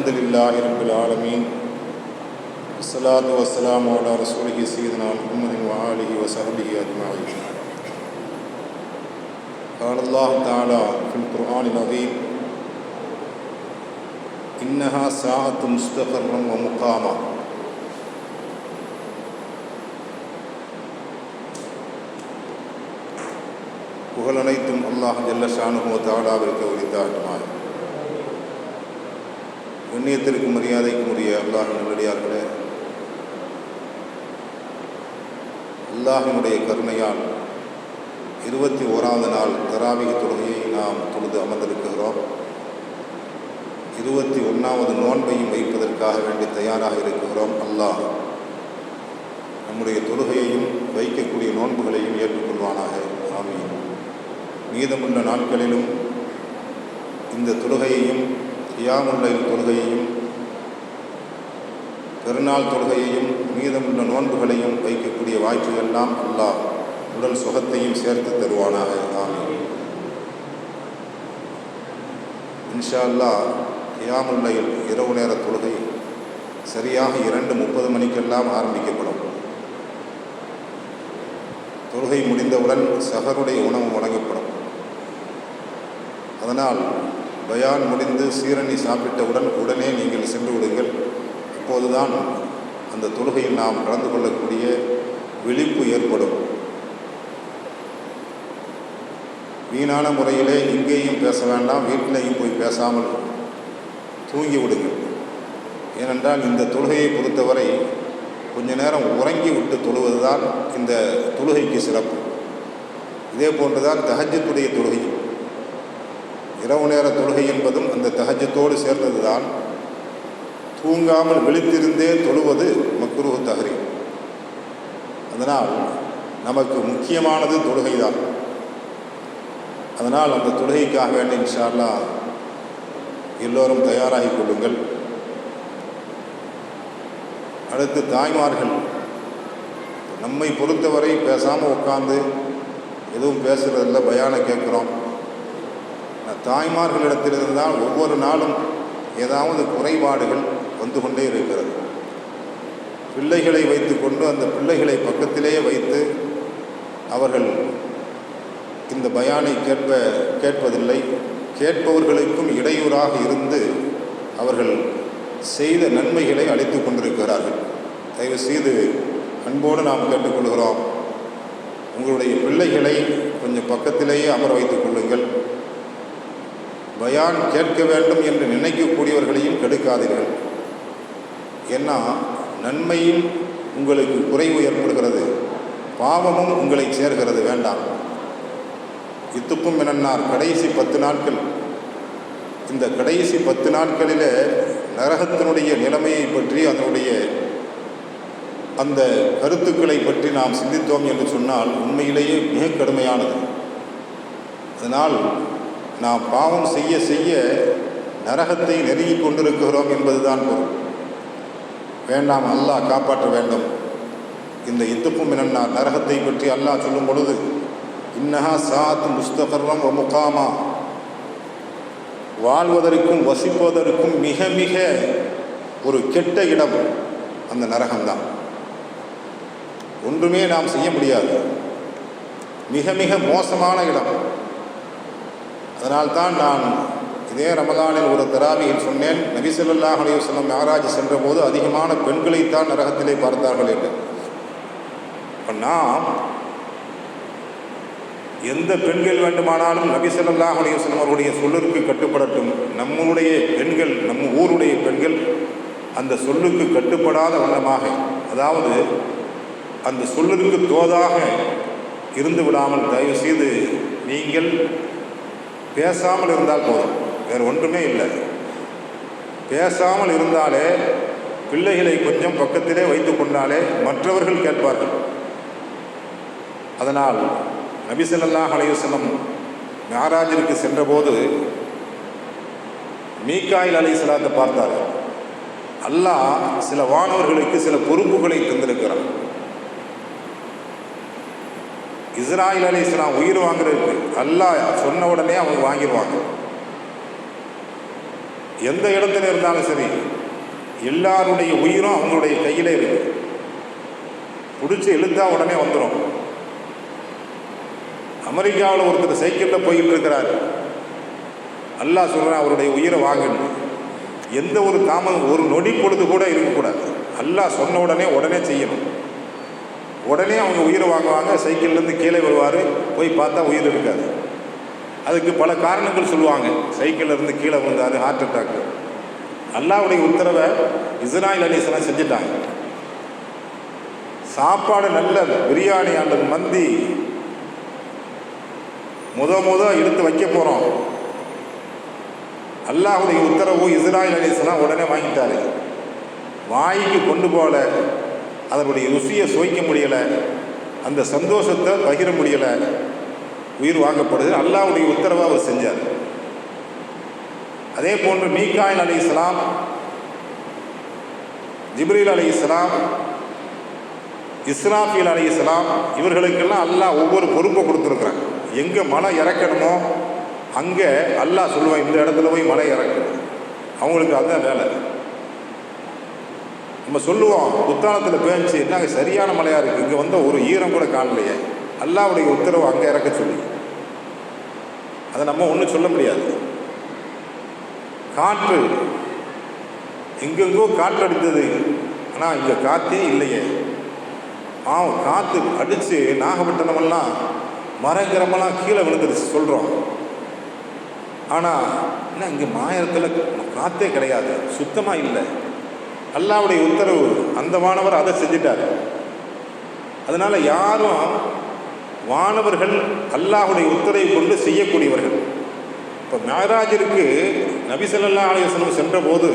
الحمد لله رب العالمين والصلاة والسلام على رسوله سيدنا محمد وآله وصحبه أجمعين قال الله تعالى في القرآن العظيم إنها ساعة مستقرا ومقاما புகழனைத்தும் அல்லாஹ் ஜல்ல ஷானுஹோ தாலாவிற்கு உரித்தாட்டுமாய் கண்ணியத்திற்கும் மரியாதைக்கும் உரிய அல்லாஹ் நல்லடியார்களே அல்லாஹினுடைய கருணையால் இருபத்தி ஓராவது நாள் தராவிக தொழுகையை நாம் தொழுது அமர்ந்திருக்கிறோம். இருபத்தி ஒன்றாவது நோன்பையும் வைப்பதற்காக வேண்டி தயாராக இருக்கிறோம் அல்லாஹ். நம்முடைய தொழுகையையும் வைக்கக்கூடிய நோன்புகளையும் ஏற்றுக்கொள்வானாக. ஆமீன். மீதமுள்ள நாட்களிலும் இந்த தொழுகையையும் கியாமுள்ள தொழுகையையும் பெருநாள் தொழுகையையும் மீதமுள்ள நோன்புகளையும் வைக்கக்கூடிய வாய்ப்புகள்லாம் அல்லாஹ் உடல் சுகத்தையும் சேர்த்து தருவானாக. ஆமீன். இன்ஷா அல்லாஹ் கியாமுல்லையில் இரவு நேர தொழுகை சரியாக இரண்டு முப்பது மணிக்கெல்லாம் ஆரம்பிக்கப்படும். தொழுகை முடிந்தவுடன் சகருடைய உணவு வழங்கப்படும். அதனால் பயான் முடிந்து சீரணி சாப்பிட்டவுடன் உடனே நீங்கள் சென்று விடுங்கள். அப்போதுதான் அந்த தொழுகையில் நாம் கலந்து கொள்ளக்கூடிய விழிப்பு ஏற்படும். வீணான முறையிலே இங்கேயும் பேச வேண்டாம் வீட்டிலையும் போய் பேசாமல் தூங்கி விடுங்கள். ஏனென்றால் இந்த தொழுகையை பொறுத்தவரை கொஞ்ச நேரம் உறங்கி விட்டு தொழுவதுதான் இந்த தொழுகைக்கு சிறப்பு. இதே போன்றுதான் தஹஜத்துடைய தொழுகை இரவு நேர தொழுகை என்பதும் அந்த தஹஜத்தோடு சேர்ந்ததுதான். தூங்காமல் விழித்திருந்தே தொழுவது மக்ரூஹ் தஹரி. அதனால் நமக்கு முக்கியமானது தொழுகை தான் அதனால் அந்த தொழுகைக்காக வேண்டி இன்ஷால்லா எல்லோரும் தயாராகி கொள்ளுங்கள். அடுத்து தாய்மார்கள் நம்மை பொறுத்தவரை பேசாமல் உட்காந்து எதுவும் பேசுகிறதில்ல பயான கேட்குறோம். தாய்மார்களிடத்திலிருந்து தான் ஒவ்வொரு நாளும் ஏதாவது குறைபாடுகள் வந்து கொண்டே இருக்கிறது. பிள்ளைகளை வைத்துக்கொண்டு அந்த பிள்ளைகளை பக்கத்திலேயே வைத்து அவர்கள் இந்த பயானை கேட்ப கேட்பதில்லை. கேட்பவர்களுக்கும் இடையூறாக இருந்து அவர்கள் செய்த நன்மைகளை அளித்து கொண்டிருக்கிறார்கள். தயவு செய்து அன்போடு நாம் கேட்டுக்கொள்கிறோம். உங்களுடைய பிள்ளைகளை கொஞ்சம் பக்கத்திலேயே அமர வைத்துக் கொள்ளுங்கள். பயான் கேட்க வேண்டும் என்று நினைக்கக்கூடியவர்களையும் கெடுக்காதீர்கள். ஏன்னா நன்மையில் உங்களுக்கு குறைவு ஏற்படுகிறது பாவமும் உங்களை சேர்கிறது வேண்டாம். இத்துப்பும் என்னன்னார் கடைசி பத்து நாட்கள். இந்த கடைசி பத்து நாட்களில் நரகத்தினுடைய நிலைமையை பற்றி அதனுடைய அந்த கருத்துக்களை பற்றி நாம் சிந்தித்தோம் என்று சொன்னால் உண்மையிலேயே மிக கடுமையானது. அதனால் நாம் பாவம் செய்ய செய்ய நரகத்தை நெருங்கி கொண்டிருக்கிறோம் என்பதுதான் பொருள். வேண்டாம் அல்லாஹ் காப்பாற்ற வேண்டும். இந்த இத்துப்பும் என்னன்னா நரகத்தை பற்றி அல்லாஹ் சொல்லும் பொழுது இன்னஹா சாத் முஸ்தகர்ரம் முகாமா. வாழ்வதற்கும் வசிப்பதற்கும் மிக மிக ஒரு கெட்ட இடம் அந்த நரகம்தான். ஒன்றுமே நாம் செய்ய முடியாது. மிக மிக மோசமான இடம். அதனால்தான் நான் இதே ரமதானில் ஒரு தராவியில் சொன்னேன் நபிசல்லாஹ் அலையுஸ்லம் மேராஜ் சென்றபோது அதிகமான பெண்களைத்தான் நரகத்திலே பார்த்தார்கள் என்று. இப்போ நாம் எந்த பெண்கள் வேண்டுமானாலும் நபி ஸல்லல்லாஹு அவருடைய சொல்லிற்கு கட்டுப்படட்டும். நம்முடைய பெண்கள் நம் ஊருடைய பெண்கள் அந்த சொல்லுக்கு கட்டுப்படாத வண்ணமாக அதாவது அந்த சொல்லிற்கு தோதாக இருந்து விடாமல் தயவு செய்து நீங்கள் பேசாமல் இருந்தால் போதும். வேறு ஒன்றுமே இல்லை. பேசாமல் இருந்தாலே பிள்ளைகளை கொஞ்சம் பக்கத்திலே வைத்து கொண்டாலே மற்றவர்கள் கேட்பார்கள். அதனால் நபிசல்லாஹ் ஸல்லல்லாஹு அலைஹி மேராஜிற்கு சென்றபோது மீக்காயில் அலை சலாத்தை பார்த்தார்கள். அல்லாஹ் சில வானவர்களுக்கு சில பொறுப்புகளை தந்திருக்கிறான். இஸ்ராயில் அலி இஸ்லாம் உயிர் வாங்குறதுக்கு அல்லாஹ் சொன்ன உடனே அவங்க வாங்கிடுவாங்க. எந்த இடத்துல இருந்தாலும் சரி எல்லாருடைய உயிரும் அவங்களுடைய கையிலே இருக்கு. பிடிச்சி இழுத்தா உடனே வந்துடும் அமெரிக்காவில் ஒருத்தர் சைக்கிளில் போயிட்டு இருக்கிறார். அல்லாஹ் சொல்கிறான் அவருடைய உயிரை வாங்கணும் எந்த ஒரு தாமதம் ஒரு நொடி பொழுது கூட இருக்கக்கூடாது. அல்லாஹ் சொன்ன உடனே உடனே செய்யணும். உடனே அவங்க உயிரை வாங்குவாங்க சைக்கிள்லேருந்து கீழே வருவார் போய் பார்த்தா உயிர் இருக்காது. அதுக்கு பல காரணங்கள் சொல்லுவாங்க. சைக்கிள்ல இருந்து கீழே விழுந்தார் ஹார்ட் அட்டாக் அல்லாவுடைய உத்தரவை இஸ்ராயில் அலிஸ்லாம் செஞ்சுட்டாங்க. சாப்பாடு நல்ல பிரியாணி அல்லது மந்தி. முத முத எடுத்து வைக்க போகிறோம் அல்லாஹுடைய உத்தரவு இஸ்ராயில் அலிஸ்லாம் உடனே வாங்கிட்டாரு. வாய்க்கு கொண்டு போகல அதனுடைய ருசியை சுவைக்க முடியலை அந்த சந்தோஷத்தை பகிர முடியலை உயிர் வாங்கப்படுது. அல்லாவுடைய உத்தரவை அவர் செஞ்சார். அதே போன்று மீகாயில் அலி இஸ்லாம் ஜிப்ரீல் அலி இஸ்லாம் இஸ்ராஃபீல் அலி இஸ்லாம் இவர்களுக்கெல்லாம் அல்லாஹ் ஒவ்வொரு பொறுப்பை கொடுத்துருக்குறான். எங்கே மழை இறக்கணுமோ அங்கே அல்லாஹ் சொல்லுவான் இந்த இடத்துல போய் மலை இறக்கணும். அவங்களுக்கு அதுதான் வேலை. நம்ம சொல்லுவோம் புத்தானத்தில் பேஞ்சு என்ன சரியான மழையாக இருக்குது இங்கே வந்த ஒரு ஈரம் கூட காணலையே. அல்லாவுடைய உத்தரவு அங்கே இறக்க சொல்லி. அதை நம்ம ஒன்றும் சொல்ல முடியாது. காற்று எங்கெங்கோ காற்று அடித்தது. ஆனால் இங்கே காற்றே இல்லையே. ஆம் காற்று அடித்து நாகப்பட்டினமெல்லாம் மரங்கிரமெல்லாம் கீழே விழுந்துருச்சு சொல்கிறோம் ஆனால் என்ன இங்கே மாயத்தில் காற்றே கிடையாது. சுத்தமாக இல்லை. அல்லாவுடைய உத்தரவு அந்த வானவர் அதை செஞ்சிட்டார். அதனால் யாரும் வானவர்கள் அல்லாஹுடைய உத்தரவை கொண்டு செய்யக்கூடியவர்கள். இப்போ மேராஜிற்கு நபிசல்லா ஸல்லல்லாஹு சென்றபோது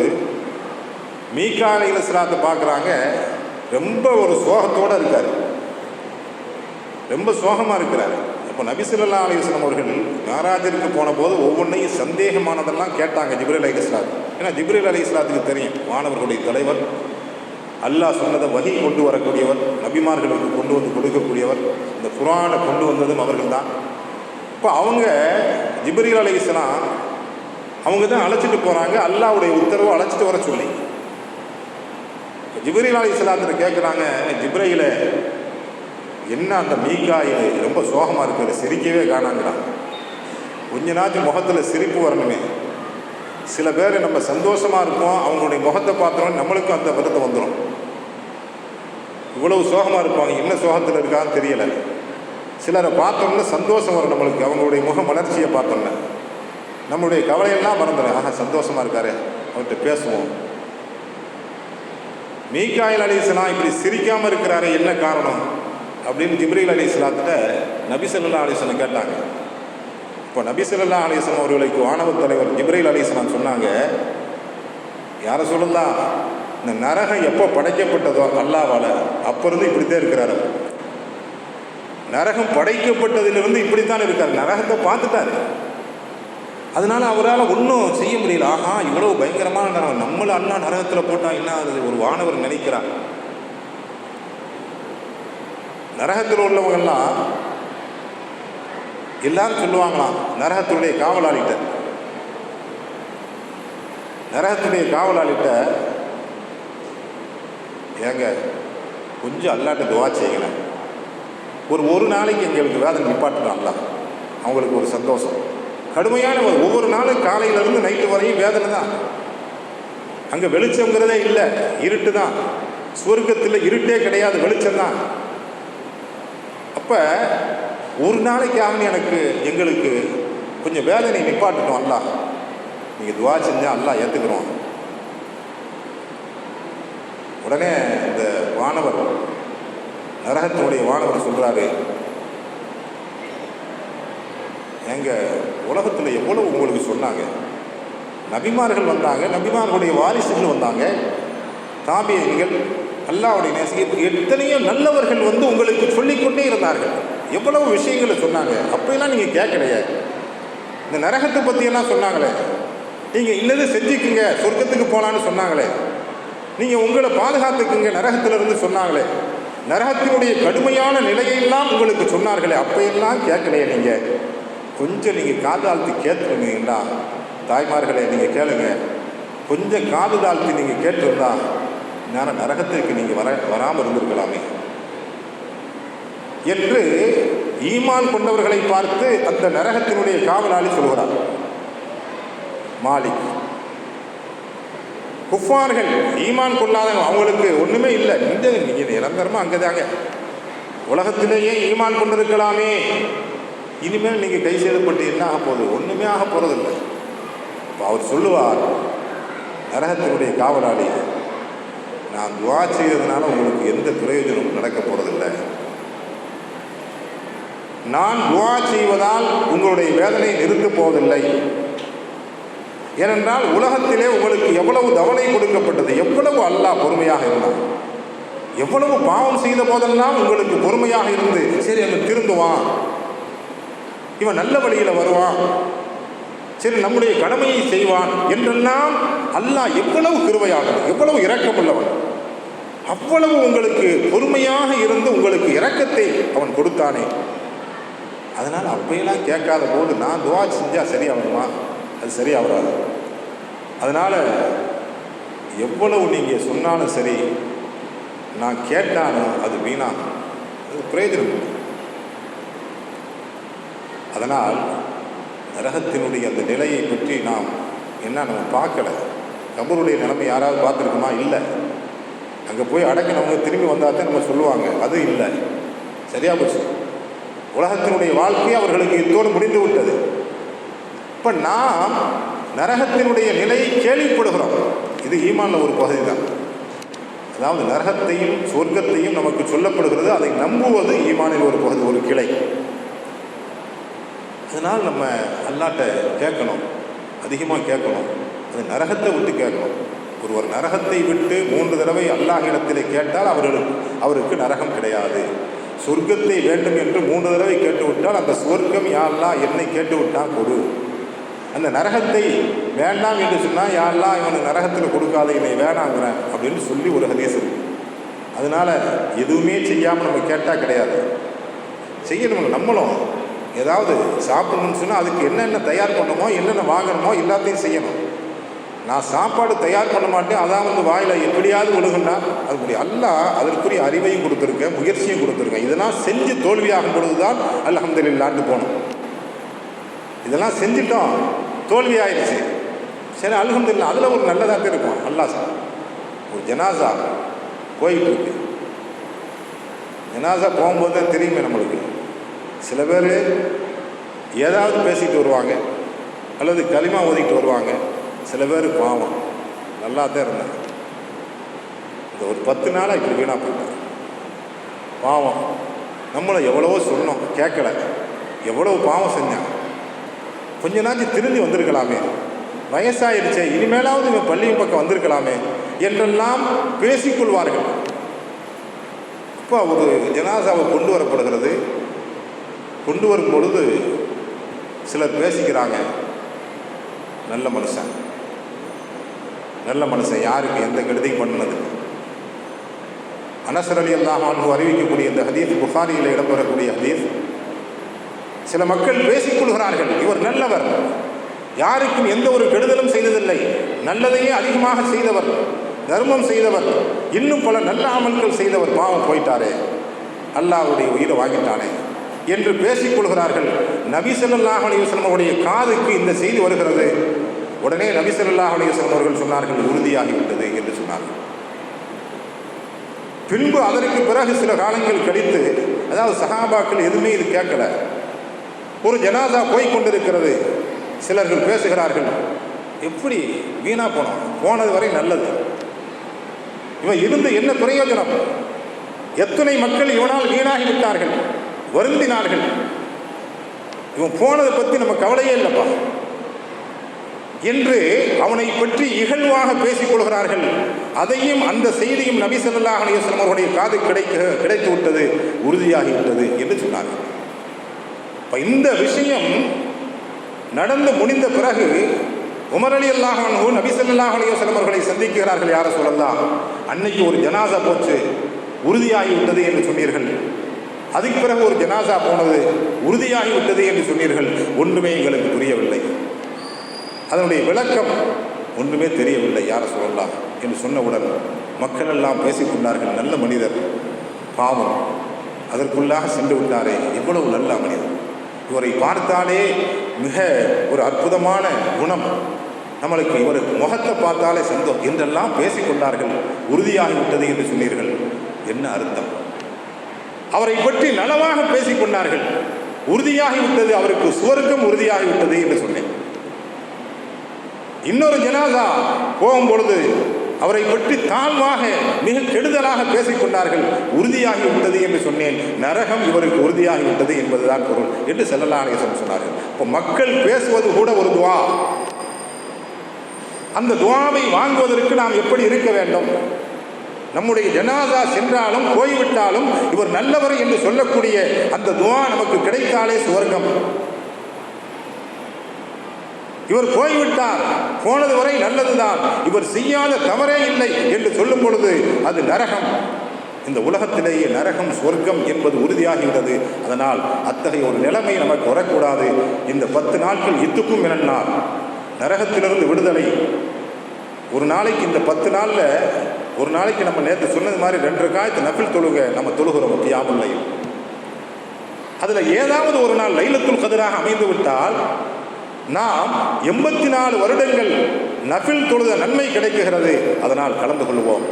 மீகா அலைஹிஸ்ஸலாத்தை பார்க்குறாங்க. ரொம்ப ஒரு சோகத்தோடு இருக்கார். ரொம்ப சோகமாக இருக்கிறார். இப்போ நபிசல்லா ஸல்லல்லாஹு அவர்கள் மேராஜிற்கு போன போது ஒவ்வொன்றையும் சந்தேகமானதெல்லாம் கேட்டாங்க ஜிபுரல் அலைஹிஸ்ஸலாம் ஏன்னா ஜிப்ரேல் அலி இஸ்லாத்துக்கு தெரியும் மாணவர்களுடைய தலைவர் அல்லாஹ் சொன்னதை வகி கொண்டு வரக்கூடியவர் நபிமார்களுக்கு கொண்டு வந்து கொடுக்கக்கூடியவர் இந்த குரானை கொண்டு வந்ததும் அவர்கள் தான் இப்போ அவங்க ஜிப்ரீல் அலைஹிஸ்ஸலாம் அவங்க தான் அழைச்சிட்டு போகிறாங்க அல்லாவுடைய உத்தரவை அழைச்சிட்டு வர சொல்லி. ஜிப்ரீல் அலி அலைஹிஸ்ஸலாத்துல கேட்குறாங்க ஜிப்ரையில என்ன அந்த மீகாயில் ரொம்ப சோகமாக இருக்கிற சிரிக்கவே காணாங்கிறாங்க கொஞ்ச நாச்சு முகத்தில் சிரிப்பு வரணுமே. சில பேர் நம்ம சந்தோஷமாக இருப்போம் அவங்களுடைய முகத்தை பார்த்தோம் நம்மளுக்கும் அந்த வருத்தம் வந்துடும் இவ்வளவு சோகமாக இருப்பாங்க என்ன சோகத்தில் இருக்கான்னு தெரியலை. சிலரை பார்த்தோம்னா சந்தோஷம் வரும் நம்மளுக்கு அவங்களுடைய முக வளர்ச்சியை பார்த்தோம்னா. நம்மளுடைய கவலையெல்லாம் மறந்துடும் ஆஹா சந்தோஷமாக இருக்காரு அவர்கிட்ட பேசுவோம். மீகாயில் அலிஸ்லாம் இப்படி சிரிக்காமல் இருக்கிறாரு என்ன காரணம்? அப்படின்னு ஜிப்ரீல் அலி இஸ்லாத்திட்ட நபி ஸல்லல்லாஹு கேட்டாங்க. இப்போ நபி ஸல்லல்லாஹு அலைஹி அவர்களுக்கு வானவ தலைவர் ஜிப்ரீல் அலிஸ்லாம் சொன்னாங்க யாரை சொல்லுந்தா இந்த நரகம் எப்போ படைக்கப்பட்டதோ அல்லாவால் அப்போ இருந்து இப்படித்தான் இருக்கிறார். அவர். நரகம் படைக்கப்பட்டதிலிருந்து இப்படித்தான் இருக்கார் நரகத்தை பார்த்துட்டாரு. அதனால அவரால் ஒன்றும் செய்ய முடியல. ஆஹா இவ்வளோ பயங்கரமான நரகம். நம்மளை அண்ணா நரகத்தில் போட்டால் என்ன அது ஒரு வானவர் நினைக்கிறார். நரகத்தில் உள்ளவங்கெல்லாம் எல்லாரும் சொல்லுவாங்களாம் நரகத்துடைய காவலாளிட்ட நரகத்துடைய காவலாளிட்ட ஏங்க கொஞ்சம் அல்லாட்ட துவா செய்யுங்களேன். ஒரு ஒரு நாளைக்கு எங்களுக்கு வேதனை நிப்பாட்டுறாங்களா? அவங்களுக்கு ஒரு சந்தோஷம். கடுமையான ஒரு ஒவ்வொரு நாளும் காலையிலேருந்து நைட்டு வரையும் வேதனை தான். அங்கே வெளிச்சங்கிறதே இல்லை இருட்டு தான். சுவர்க்கத்தில் இருட்டே கிடையாது வெளிச்சம் தான். அப்போ ஒரு நாளைக்கு எனக்கு எங்களுக்கு கொஞ்சம் வேதனை நிப்பாட்டணும் அல்லா நீங்கள் துவா செஞ்சால் அல்லா ஏற்றுக்கிறோம் உடனே இந்த வானவர் நரகத்தினுடைய வானவர் சொல்கிறாரு எங்கள் உலகத்தில் எவ்வளவு உங்களுக்கு சொன்னாங்க? நபிமார்கள் வந்தாங்க நபிமார்களுடைய வாரிசுகள் வந்தாங்க. தாபியங்கள் அல்லாவுடைய நேசிக்க எத்தனையோ நல்லவர்கள் வந்து உங்களுக்கு சொல்லிக்கொண்டே இருந்தார்கள். எவ்வளவு விஷயங்களை சொன்னாங்க? அப்போயெல்லாம் நீங்கள் கேட்கலையே. இந்த நரகத்தை பற்றியெல்லாம் சொன்னாங்களே. நீங்கள் இன்னது செஞ்சுக்குங்க சொர்க்கத்துக்கு போகலான்னு சொன்னாங்களே. நீங்கள் உங்களை பாதுகாத்துக்குங்க நரகத்திலிருந்து சொன்னாங்களே. நரகத்தினுடைய கடுமையான நிலையெல்லாம் உங்களுக்கு சொன்னார்களே. அப்பையெல்லாம் கேட்கலையே நீங்கள் கொஞ்சம் நீங்கள் காது தாழ்த்தி கேட்டுருந்தீங்களா தாய்மார்களே நீங்கள் கேளுங்க. கொஞ்சம் காது தாழ்த்தி நீங்கள் கேட்டிருந்தா நான் நரகத்திற்கு நீங்கள் வர வராமல் இருந்திருக்கலாமே. என்று ஈமான் கொண்டவர்களை பார்த்து அந்த நரகத்தினுடைய காவலாளி சொல்கிறார். மாலிக். குஃபார்கள் ஈமான் கொள்ளாதவங்க அவங்களுக்கு ஒன்றுமே இல்லை. இந்த நீங்கள் நிரந்தரமாக அங்கே தாங்க உலகத்திலேயே ஈமான் கொண்டிருக்கலாமே. இனிமேல் நீங்கள் கை செய்தப்பட்டு என்ன ஆக போகுது? ஒன்றுமே ஆக போகிறதில்லை இப்போ அவர் சொல்லுவார் நரகத்தினுடைய காவலாளி நான் துவா செய்ததுனால உங்களுக்கு எந்த பிரயோஜனமும் நடக்க போகிறதில்லை நான் துவா செய்வதால் உங்களுடைய வேதனை நிறுத்தப் போவதில்லை. ஏனென்றால் உலகத்திலே உங்களுக்கு எவ்வளவு தவணை கொடுக்கப்பட்டது எவ்வளவு அல்லாஹ் பொறுமையாக இருந்தான். எவ்வளவு பாவம் செய்த போதெல்லாம் உங்களுக்கு பொறுமையாக இருந்து சரி அவன் திருந்துவான். இவன் நல்ல வழியில் வருவான். சரி நம்முடைய கடமையை செய்வான் என்றெல்லாம் அல்லாஹ் எவ்வளவு கிருபையானவன் எவ்வளவு இரக்கமுள்ளவன். அவ்வளவு உங்களுக்கு பொறுமையாக இருந்து உங்களுக்கு இரக்கத்தை அவன் கொடுத்தானே. அதனால் அப்பையெல்லாம் கேட்காத போது நான் துவா செஞ்சால் சரியாகுமா அது சரியாகாது அதனால் எவ்வளவு நீங்கள் சொன்னாலும் சரி நான் கேட்டாலும் அது வீணாகும். அது பிரயோஜனம். அதனால் நரகத்தினுடைய அந்த நிலையை பற்றி நாம் என்ன நம்ம பார்க்கல. கபருடைய நிலைமை யாராவது பார்த்துருக்குமா? இல்லை. அங்கே போய் அடக்கினவங்க திரும்பி வந்தால் தான் நம்ம சொல்லுவாங்க. அது இல்லை. சரியாக போச்சு. உலகத்தினுடைய வாழ்க்கை அவர்களுக்கு இத்தோடு முடிந்து விட்டது. இப்போ நாம் நரகத்தினுடைய நிலையை கேள்விப்படுகிறோம். இது ஈமான ஒரு பகுதி தான் அதாவது நரகத்தையும் சொர்க்கத்தையும் நமக்கு சொல்லப்படுகிறது. அதை நம்புவது ஈமானில் ஒரு பகுதி ஒரு கிளை. அதனால் நம்ம அல்லாட்ட கேட்கணும். அதிகமாக கேட்கணும். அது நரகத்தை விட்டு கேட்கணும். ஒருவர் நரகத்தை விட்டு மூன்று தடவை அல்லாஹ் இடத்திலே கேட்டால் அவர்களுக்கு அவருக்கு நரகம் கிடையாது. சொர்க்கத்தை வேண்டும் என்று மூன்று தடவை கேட்டுவிட்டால் அந்த சொர்க்கம் யாரெல்லாம் என்னை கேட்டுவிட்டால் கொடு. அந்த நரகத்தை வேண்டாம் என்று சொன்னால் யாரெல்லாம் இவனுக்கு நரகத்தில் கொடுக்காத என்னை வேணாங்கிறேன் அப்படின்னு சொல்லி ஒரு ஹதீஸ் இருக்கு. அதனால் எதுவுமே செய்யாமல் நம்ம கேட்டால் கிடையாது. செய்யணும் நம்மளும். ஏதாவது சாப்பிடணும்னு சொன்னால் அதுக்கு என்னென்ன தயார் பண்ணணுமோ என்னென்ன வாங்கணுமோ எல்லாத்தையும் செய்யணும். நான் சாப்பாடு தயார் பண்ண மாட்டேன் அதான் வந்து வாயில் எப்படியாவது விழுகுன்னா அதுக்குரிய முடியும் அல்ல அதற்குரிய அறிவையும் கொடுத்துருக்கேன் முயற்சியும் கொடுத்துருக்கேன் இதெல்லாம் செஞ்சு தோல்வியாகும் பொழுது தான் அல்ஹம்துலில்லான்னு போகணும் இதெல்லாம் செஞ்சிட்டோம் தோல்வி ஆயிடுச்சு சரி அல்ஹம்துலில்லா அதில் ஒரு நல்லதாக இருக்கும். அல்லாஹ் சார் ஒரு ஜனாசா போயிட்டு இருக்கு ஜனாசா போகும்போது தான் தெரியுமே நம்மளுக்கு. சில பேர் ஏதாவது பேசிட்டு வருவாங்க அல்லது களிமா ஓதிக்கிட்டு வருவாங்க. சில பேர் பாவம். நல்லா தான் இருந்தாங்க. இந்த ஒரு பத்து நாளாக இப்படி வீணாக போயிட்டாங்க பாவம். நம்மளை எவ்வளவோ சொன்னோம். கேட்கல எவ்வளோ பாவம் செஞ்சான் கொஞ்ச நாச்சு திரும்பி வந்திருக்கலாமே. வயசாயிடுச்சே. இனிமேலாவது இவன் பள்ளியின் பக்கம் வந்திருக்கலாமே என்றெல்லாம் பேசிக்கொள்வார்கள் இப்போ ஒரு ஜனாசாவை கொண்டு வரப்படுகிறது. கொண்டு வரும் பொழுது சிலர் பேசிக்கிறாங்க. நல்ல மனுஷன். நல்ல மனசை யாருக்கு எந்த கெடுதையும் பண்ணது அனசர் அலி அல்லாஹானு அறிவிக்கக்கூடிய இந்த ஹதீஸ் புகாரியில் இடம்பெறக்கூடிய ஹதீஸ் சில மக்கள் பேசிக்கொள்கிறார்கள் இவர் நல்லவர் யாருக்கும் எந்த ஒரு கெடுதலும் செய்ததில்லை நல்லதையே அதிகமாக செய்தவர் தர்மம் செய்தவர் இன்னும் பல நல்ல அமல்கள் செய்தவர் பாவம் போயிட்டாரே அல்லாவுடைய உயிரை வாங்கிட்டானே என்று பேசிக்கொள்கிறார்கள் நபி ஸல்லல்லாஹு அலைஹி வஸல்லம் காதுக்கு இந்த செய்தி வருகிறது. உடனே நபி ஸல்லல்லாஹு அலைஹி அவர்கள் சொன்னார்கள் உறுதியாகிவிட்டது என்று சொன்னார்கள். பின்பு அதற்கு பிறகு சில காலங்கள் கழித்து அதாவது சகாபாக்கள் எதுவுமே இது கேட்கல. ஒரு ஜனாதா போய் கொண்டிருக்கிறது. சிலர்கள் பேசுகிறார்கள் எப்படி வீணா போனோம்? போனது வரை நல்லது. இவன் இருந்து என்ன பிரயோஜனம்? எத்தனை மக்கள் இவனால் வீணாகிவிட்டார்கள்? வருந்தினார்கள். இவன் போனதை பற்றி நம்ம கவலையே இல்லைப்பா. என்று அவனை பற்றி இகழ்வாக பேசிக் கொள்கிறார்கள். அதையும் அந்த செய்தியும் நபி ஸல்லல்லாஹு அலைஹி காது கிடைக்க கிடைத்து விட்டது உறுதியாகிவிட்டது என்று சொன்னார்கள். இப்போ இந்த விஷயம் நடந்து முடிந்த பிறகு உமர் அலி அல்லாஹானு நபி ஸல்லல்லாஹு அலையம் அவர்களை சந்திக்கிறார்கள் யார சொல்லலாம் அன்னைக்கு ஒரு ஜனாசா போச்சு உறுதியாகி விட்டது என்று சொன்னீர்கள். அதுக்கு பிறகு ஒரு ஜனாசா போனது உறுதியாகி விட்டது என்று சொன்னீர்கள். ஒன்றுமே எங்களுக்கு புரியவில்லை. அதனுடைய விளக்கம் ஒன்றுமே தெரியவில்லை யாரை சொல்லலாம் என்று சொன்னவுடன் மக்கள் எல்லாம் பேசிக்கொண்டார்கள் நல்ல மனிதர் பாவம். அதற்குள்ளாக சென்று விட்டாரே எவ்வளவு நல்ல மனிதர். இவரை பார்த்தாலே மிக ஒரு அற்புதமான குணம். நம்மளுக்கு இவர் முகத்தை பார்த்தாலே சந்தோம் என்றெல்லாம் பேசிக்கொண்டார்கள் உறுதியாகிவிட்டது என்று சொன்னீர்கள். என்ன அர்த்தம்? அவரை பற்றி நலமாக பேசிக்கொண்டார்கள் உறுதியாகிவிட்டது அவருக்கு சுவர்க்கம் உறுதியாகிவிட்டது என்று சொன்னேன். இன்னொரு ஜனாதா போகும் பொழுது அவரை பற்றி தாழ்வாக மிக கெடுதலாக பேசிக்கொண்டார்கள். உறுதியாகிவிட்டது என்று சொன்னேன். நரகம் இவருக்கு உறுதியாகிவிட்டது என்பதுதான் பொருள் என்று செல்லலானேசன் சொன்னார்கள். இப்போ மக்கள் பேசுவது கூட ஒரு துவா. அந்த துவாவை வாங்குவதற்கு நாம் எப்படி இருக்க வேண்டும்? நம்முடைய ஜனாதா சென்றாலும் போய்விட்டாலும் இவர் நல்லவர் என்று சொல்லக்கூடிய அந்த துவா நமக்கு கிடைத்தாலே சுவர்க்கம். இவர் போய்விட்டார். போனது வரை நல்லதுதான். இவர் செய்யாத தவறே இல்லை என்று சொல்லும் பொழுது அது நரகம். இந்த உலகத்திலேயே நரகம் சொர்க்கம் என்பது உறுதியாகிவிட்டது. அதனால் அத்தகைய ஒரு நிலைமை நமக்கு வரக்கூடாது. இந்த பத்து நாட்கள் இத்துக்கும் இனன்னார் நரகத்திலிருந்து விடுதலை. ஒரு நாளைக்கு இந்த பத்து நாளில் ஒரு நாளைக்கு நம்ம நேற்று சொன்னது மாதிரி ரெண்டு காயத்து நபில் தொழுக நம்ம தொழுகிறோம் கியாமுல்லை அதில் ஏதாவது ஒரு நாள் லைலத்துள் கதிராக அமைந்து விட்டால் நாம் எண்பத்தி நாலு வருடங்கள் நபில் தொழுத நன்மை கிடைக்குகிறது. அதனால் கலந்து கொள்வோம்.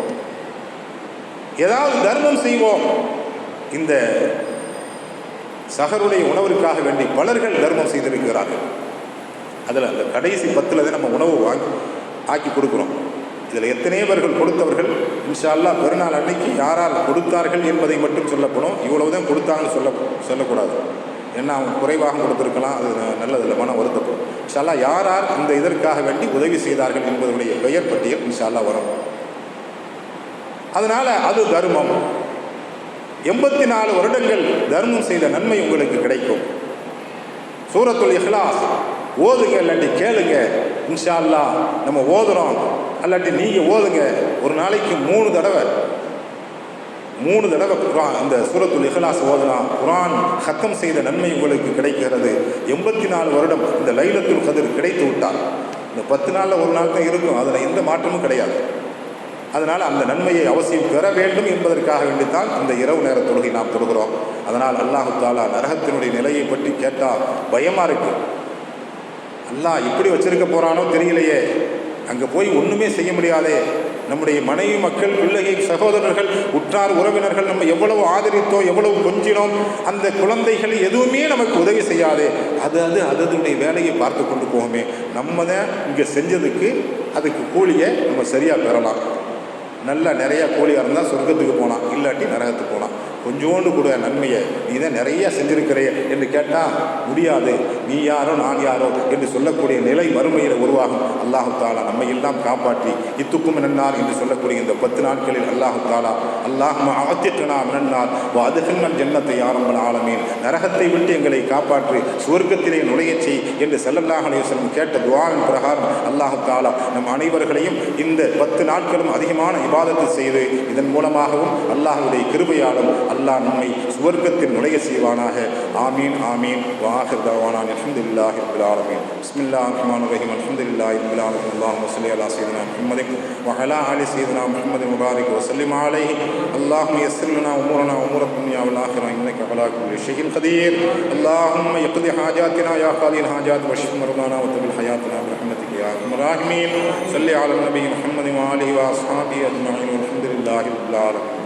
ஏதாவது தர்மம் செய்வோம். இந்த சகருடைய உணவிற்காக வேண்டி பலர்கள் தர்மம் செய்திருக்கிறார்கள். அதில் அந்த கடைசி பத்தில் தான் நம்ம உணவு வாங்கி ஆக்கி கொடுக்குறோம். இதில் எத்தனை பேர்கள் கொடுத்தவர்கள்? இன்ஷால்லா பெருநாள் அன்னைக்கு யாரால் கொடுத்தார்கள் என்பதை மட்டும் சொல்லப்படும். இவ்வளவுதான் கொடுத்தாங்கன்னு சொல்ல சொல்லக்கூடாது. ஏன்னா அவங்க குறைவாக கொடுத்துருக்கலாம் அது நல்லதில்லை மன வருத்தப்படும் இன்ஷால்லா யார் யார் இந்த இதற்காக வேண்டி உதவி செய்தார்கள் என்பதனுடைய பெயர் பட்டியல் இன்ஷால்லா வரும். அதனால் அது தர்மம். எண்பத்தி நாலு வருடங்கள் தர்மம் செய்த நன்மை உங்களுக்கு கிடைக்கும். சூரத்துல் இஹ்லாஸ் ஓதுங்க இல்லாட்டி கேளுங்க. இன்ஷா நம்ம ஓதுறோம். அல்லாட்டி நீங்கள் ஓதுங்க. ஒரு நாளைக்கு மூணு தடவை மூணு தடவை குரான் இந்த சூரத்துல் இஹலாஸ் ஓதலாம் குரான் ஹத்தம் செய்த நன்மை உங்களுக்கு கிடைக்கிறது. எண்பத்தி நாலு வருடம் இந்த லைலத்துல் கதிர் கிடைத்து விட்டார். இந்த பத்து நாளில் ஒரு நாள் தான் இருக்கும். அதில் எந்த மாற்றமும் கிடையாது. அதனால் அந்த நன்மையை அவசியம் பெற வேண்டும் என்பதற்காக வேண்டித்தான் இந்த இரவு நேர தொழுகை நாம் தொழுகிறோம். அதனால் அல்லாஹு தாலா நரகத்தினுடைய நிலையை பற்றி கேட்டால் பயமாக இருக்கு. அல்லாஹ் இப்படி வச்சிருக்க போகிறானோ தெரியலையே. அங்கே போய் ஒன்றுமே செய்ய முடியாதே. நம்முடைய மனைவி மக்கள் பிள்ளைகள் சகோதரர்கள் உற்றார் உறவினர்கள் நம்ம எவ்வளவு ஆதரித்தோம் எவ்வளவு கொஞ்சினோம் அந்த குழந்தைகள் எதுவுமே நமக்கு உதவி செய்யாது. அது அது அதனுடைய வேலையை பார்த்து கொண்டு போகுமே நம்ம தான் இங்கே செஞ்சதுக்கு அதுக்கு கூலியை நம்ம சரியாக பெறலாம். நல்லா நிறையா கூலியாக இருந்தால் சொர்க்கத்துக்கு போகலாம் இல்லாட்டி நரகத்துக்கு போகலாம் கொஞ்சோண்டு கூட நன்மையை நீ தான் நிறைய செஞ்சிருக்கிறே என்று கேட்டால் முடியாது. நீ யாரோ நான் யாரோ என்று சொல்லக்கூடிய நிலை மறுமையில் உருவாகும். அல்லாஹு தாலா நம்மை எல்லாம் காப்பாற்றி இத்துக்கும் நன்னார் என்று சொல்லக்கூடிய இந்த பத்து நாட்களில் அல்லாஹு தாலா அல்லாஹ் ஆத்திக்கனா மினன்னார். அதுகங்கள் ஜன்னத்தை ஆரம்பல் ஆலமீன். நரகத்தை விட்டு எங்களை காப்பாற்றி சுவர்க்கத்திலே நுழையச் செய் என்று செல்லல்லாஹ் அலையம் கேட்ட துவாவின் பிரகாரம் அல்லாஹு தாலா நம் அனைவர்களையும் இந்த பத்து நாட்களும் அதிகமான இபாதத்து செய்து இதன் மூலமாகவும் அல்லாஹுடைய கிருபையாலும் அல்லாஹ் நம்மை சுவர்க்கத்தில் நுழைய செய்வானாக ஆமீன் ஆமீன் வாஹிர் தவானான் அல்ஹம்துலில்லாஹி ரப்பில் ஆலமீன் பிஸ்மில்லாஹிர் ரஹ்மானிர் ரஹீம் அல்ஹம்துலில்லாஹி ரப்பில் ஆலமீன் அல்லாஹும்ம ஸல்லி அலா சய்யிதினா முஹம்மதின் வ அலா ஆலி சய்யிதினா முஹம்மதின் முபாரிக் வ சல்லிம் அலைஹி اللهم يسر لنا امورنا وامور الدنيا والاخره انك على كل شيء قدير اللهم يقضي حاجاتنا يا قاضي الحاجات واشف مرضانا وطول حياتنا برحمتك يا ارحم الراحمين صل على النبي محمد وآله واصحابه اجمعين والحمد لله رب العالمين